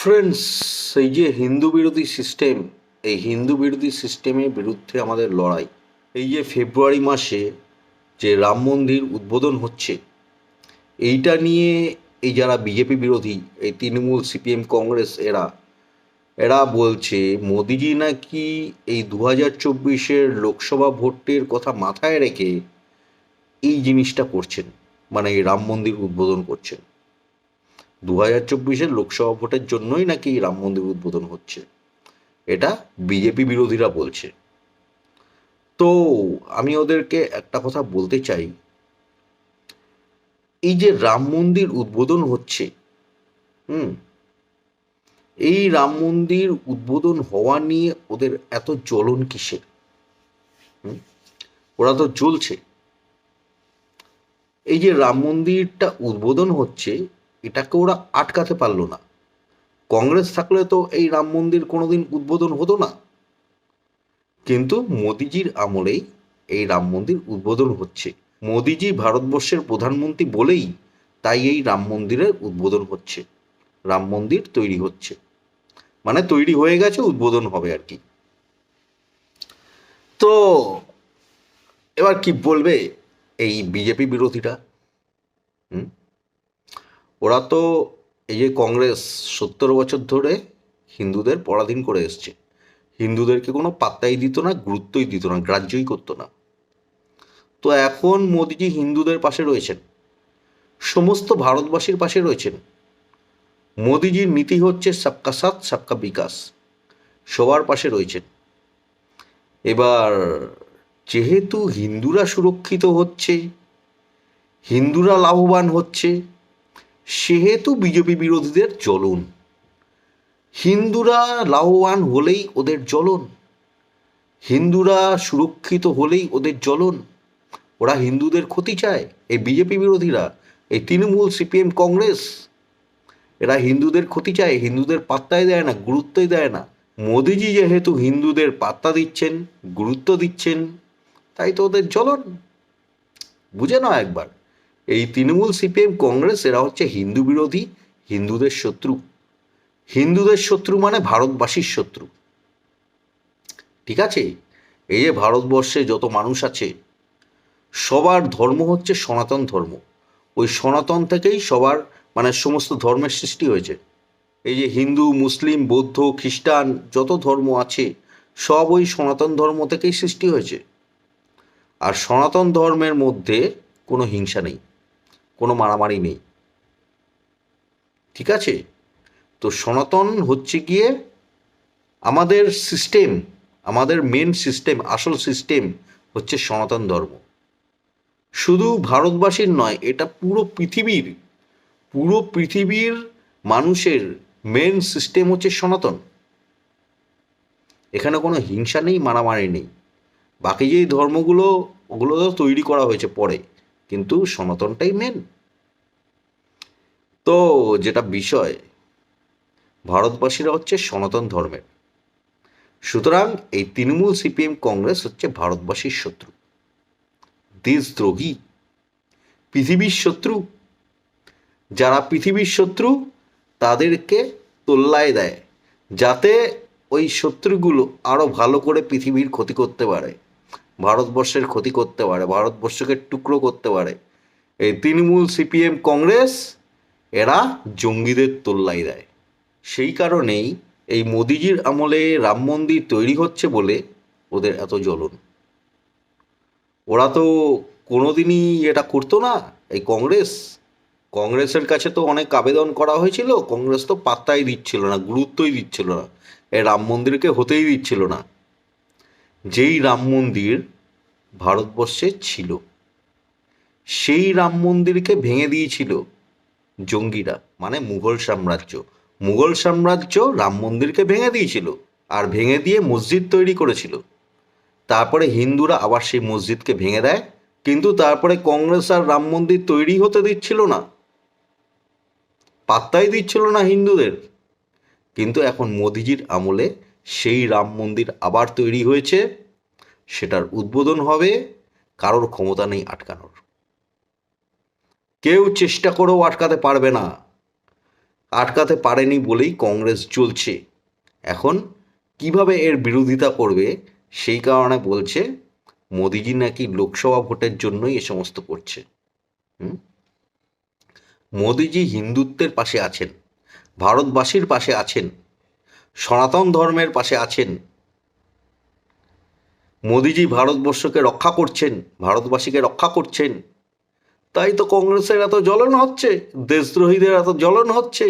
Friends এই যে হিন্দু বিরোধী সিস্টেম এই হিন্দু বিরোধী সিস্টেমের বিরুদ্ধে আমাদের লড়াই। এই যে ফেব্রুয়ারি মাসে যে রাম মন্দির উদ্বোধন হচ্ছে, এইটা নিয়ে এই যারা বিজেপি বিরোধী, এই তৃণমূল, সিপিএম, কংগ্রেস, এরা এরা বলছে, মোদিজি নাকি এই দু হাজার চব্বিশের লোকসভা ভোটের কথা মাথায় রেখে এই জিনিসটা করছেন মানে এই রাম মন্দির উদ্বোধন করছেন। দু হাজার চব্বিশের লোকসভা ভোটের জন্যই নাকি রাম মন্দির উদ্বোধন হচ্ছে। এটা বিজেপি বিরোধীরা বলছে। তো আমি ওদেরকে একটা কথা বলতে চাই। এই যে রাম মন্দির উদ্বোধন হচ্ছে, হুম, এই রাম মন্দির উদ্বোধন হওয়া নিয়ে ওদের এত জ্বলন কিসের? ওরা তো জ্বলছে। এই যে রাম মন্দিরটা উদ্বোধন হচ্ছে এটাকে ওরা আটকাতে পারল না। কংগ্রেস থাকলে তো এই রাম মন্দির কোনোদিন উদ্বোধন হতো না। কিন্তু মোদিজির আমলেই এই রাম মন্দির উদ্বোধন হচ্ছে। মোদিজি ভারতবর্ষের প্রধানমন্ত্রী বলেই তাই এই রাম মন্দিরের উদ্বোধন হচ্ছে। রাম মন্দির তৈরি হচ্ছে। মানে তৈরি হয়ে গেছে, উদ্বোধন হবে আর কি। তো এবার কি বলবে এই বিজেপি বিরোধীরা? হুম? ওরা তো এই যে কংগ্রেস সত্তর বছর ধরে হিন্দুদের পরাধীন করে এসছে। হিন্দুদেরকে কোনো পাত্তাই দিত না, গুরুত্বই দিত না, গ্রাহ্যই করতো না। তো এখন মোদিজি হিন্দুদের পাশে রয়েছেন। সমস্ত ভারতবাসীর পাশে রয়েছেন। মোদিজির নীতি হচ্ছে সবকা সাথ, সবকা বিকাশ। সবার পাশে রয়েছেন। এবার যেহেতু হিন্দুরা সুরক্ষিত হচ্ছে, হিন্দুরা লাভবান হচ্ছে সেহেতু বিজেপি বিরোধীদের জ্বলন। হিন্দুরা লাভবান হলেই ওদের জ্বলন। হিন্দুরা সুরক্ষিত হলেই ওদের জ্বলন। ওরা হিন্দুদের ক্ষতি চায়। এই বিজেপি বিরোধীরা, এই তৃণমূল, সিপিএম, কংগ্রেস, এরা হিন্দুদের ক্ষতি চায়। হিন্দুদের পাত্তাই দেয় না, গুরুত্বই দেয় না। মোদিজি যেহেতু হিন্দুদের পাত্তা দিচ্ছেন, গুরুত্ব দিচ্ছেন, তাই তো ওদের জ্বলন। বুঝে নাও একবার। এই তৃণমূল সিপিএম কংগ্রেস এরা হচ্ছে হিন্দু বিরোধী, হিন্দুদের শত্রু। হিন্দুদের শত্রু মানে ভারতবাসীর শত্রু। ঠিক আছে? এই যে ভারতবর্ষে যত মানুষ আছে, সবার ধর্ম হচ্ছে সনাতন ধর্ম। ওই সনাতন থেকেই সবার মানে সমস্ত ধর্মের সৃষ্টি হয়েছে। এই যে হিন্দু, মুসলিম, বৌদ্ধ, খ্রিস্টান যত ধর্ম আছে, সব ওই সনাতন ধর্ম থেকেই সৃষ্টি হয়েছে। আর সনাতন ধর্মের মধ্যে কোনো হিংসা নেই। কোনো মারামারি নেই। ঠিক আছে? তো সনাতন হচ্ছে গিয়ে আমাদের সিস্টেম আমাদের মেন সিস্টেম আসল সিস্টেম হচ্ছে সনাতন ধর্ম। শুধু ভারতবাসীর নয়, এটা পুরো পৃথিবীর পুরো পৃথিবীর মানুষের মেন সিস্টেম হচ্ছে সনাতন। এখানে কোনো হিংসা নেই, মারামারি নেই। বাকি যেই ধর্মগুলো, ওগুলো তৈরি করা হয়েছে পরে। কিন্তু সনাতনটাই মেন তো যেটা বিষয়, ভারতবাসীরা হচ্ছে সনাতন ধর্মের। সুতরাং এই তৃণমূল সিপিএম কংগ্রেস হচ্ছে ভারতবাসীর শত্রু। দেশদ্রোহী, পৃথিবীর শত্রু। যারা পৃথিবীর শত্রু, তাদেরকে তোল্লায় দেয়। যাতে ওই শত্রুগুলো আরও ভালো করে পৃথিবীর ক্ষতি করতে পারে। ভারতবর্ষের ক্ষতি করতে পারে, ভারতবর্ষকে টুকরো করতে পারে। এই তৃণমূল সিপিএম কংগ্রেস, এরা জঙ্গিদের তোল্লাই দেয়। সেই কারণেই এই মোদিজির আমলে রাম মন্দির তৈরি হচ্ছে বলে ওদের এত জ্বলন। ওরা তো কোনোদিনই এটা করতো না, এই কংগ্রেস। কংগ্রেসের কাছে তো অনেক আবেদন করা হয়েছিল, কংগ্রেস তো পাত্তাই দিচ্ছিল না, গুরুত্বই দিচ্ছিল না। এই রাম মন্দিরকে হতেই দিচ্ছিল না। যেই রাম মন্দির ভারতবর্ষে ছিল, সেই রাম মন্দিরকে ভেঙে দিয়েছিল জঙ্গিরা মানে মুঘল সাম্রাজ্য। মুঘল সাম্রাজ্য রাম মন্দিরকে ভেঙে দিয়েছিল আর ভেঙে দিয়ে মসজিদ তৈরি করেছিল। তারপরে হিন্দুরা আবার সেই মসজিদকে ভেঙে দেয়, কিন্তু তারপরে কংগ্রেস আর রাম মন্দির তৈরি হতে দিচ্ছিল না। পাত্তাই দিচ্ছিল না হিন্দুদের। কিন্তু এখন মোদিজির আমলে সেই রাম মন্দির আবার তৈরি হয়েছে। সেটার উদ্বোধন হবে কারোর ক্ষমতা নেই আটকানোর। কেউ চেষ্টা করেও আটকাতে পারবে না। আটকাতে পারেনি বলেই কংগ্রেস চলছে। এখন কীভাবে এর বিরোধিতা করবে সেই কারণে বলছে, মোদিজি নাকি লোকসভা ভোটের জন্যই এ সমস্ত করছে? মোদিজি হিন্দুত্বের পাশে আছেন, ভারতবাসীর পাশে আছেন সনাতন ধর্মের পাশে আছেন। মোদিজি ভারতবর্ষকে রক্ষা করছেন, ভারতবাসীকে রক্ষা করছেন। তাই তো কংগ্রেসের এত জ্বলন হচ্ছে, দেশদ্রোহীদের এত জ্বলন হচ্ছে,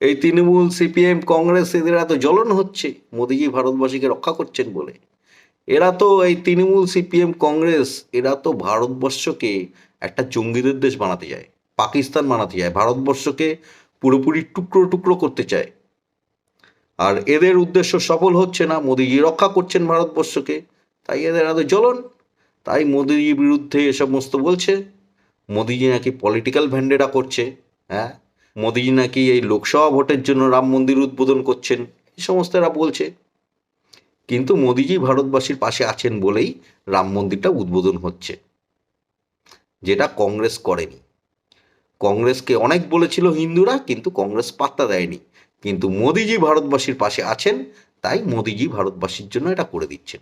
এই তৃণমূল, সিপিএম, কংগ্রেস এদের এত জ্বলন হচ্ছে, মোদিজি ভারতবাসীকে রক্ষা করছেন বলে। এরা তো এই তৃণমূল, সিপিএম, কংগ্রেস, এরা তো ভারতবর্ষকে একটা জঙ্গিদের দেশ বানাতে যায় পাকিস্তান বানাতে যায় ভারতবর্ষকে পুরোপুরি টুকরো টুকরো করতে চায়। আর এদের উদ্দেশ্য সফল হচ্ছে না। মোদিজি রক্ষা করছেন ভারতবর্ষকে। তাই এদের এত জ্বলন। তাই মোদিজির বিরুদ্ধে এ সমস্ত বলছে। মোদিজি নাকি পলিটিক্যাল ভ্যান্ডেরা করছে হ্যাঁ? মোদিজি নাকি এই লোকসভা ভোটের জন্য রাম মন্দির উদ্বোধন করছেন, এই সমস্ত এরা বলছে। কিন্তু মোদিজি ভারতবাসীর পাশে আছেন বলেই রাম মন্দিরটা উদ্বোধন হচ্ছে, যেটা কংগ্রেস করেনি। কংগ্রেসকে অনেক বলেছিল হিন্দুরা, কিন্তু কংগ্রেস পাত্তা দেয়নি। কিন্তু মোদিজি ভারতবাসীর পাশে আছেন, তাই মোদিজি ভারতবাসীর জন্য এটা করে দিচ্ছেন।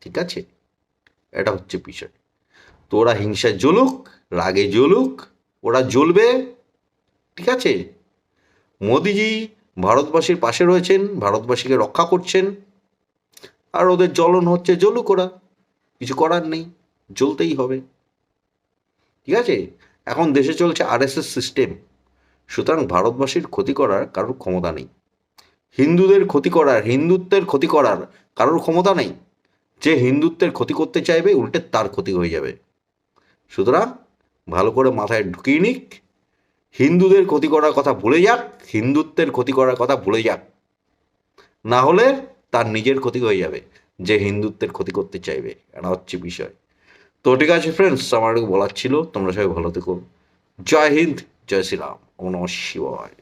ঠিক আছে? এটা হচ্ছে বিষয়। তো ওরা হিংসায় জ্বলুক, রাগে জ্বলুক, ওরা জ্বলবে। ঠিক আছে? মোদিজি ভারতবাসীর পাশে রয়েছেন, ভারতবাসীকে রক্ষা করছেন, আর ওদের জ্বলন হচ্ছে, জ্বলুক ওরা। কিছু করার নেই, জ্বলতেই হবে। ঠিক আছে? এখন দেশে চলছে আরএসএস সিস্টেম সুতরাং ভারতবাসীর ক্ষতি করার কারোর ক্ষমতা নেই। হিন্দুদের ক্ষতি করার, হিন্দুত্বের ক্ষতি করার কারোর ক্ষমতা নেই। যে হিন্দুত্বের ক্ষতি করতে চাইবে, উল্টে তার ক্ষতি হয়ে যাবে। সুতরাং ভালো করে মাথায় ঢুকিয়ে নিক। হিন্দুদের ক্ষতি করার কথা ভুলে যাক, হিন্দুত্বের ক্ষতি করার কথা ভুলে যাক। না হলে তার নিজের ক্ষতি হয়ে যাবে, যে হিন্দুত্বের ক্ষতি করতে চাইবে। এটা হচ্ছে বিষয়। তো ঠিক আছে ফ্রেন্ডস আমার বলার ছিল। তোমরা সবাই ভালো থেকো। জয় হিন্দ! জয় শ্রীরাম ও নমঃ শিবায়।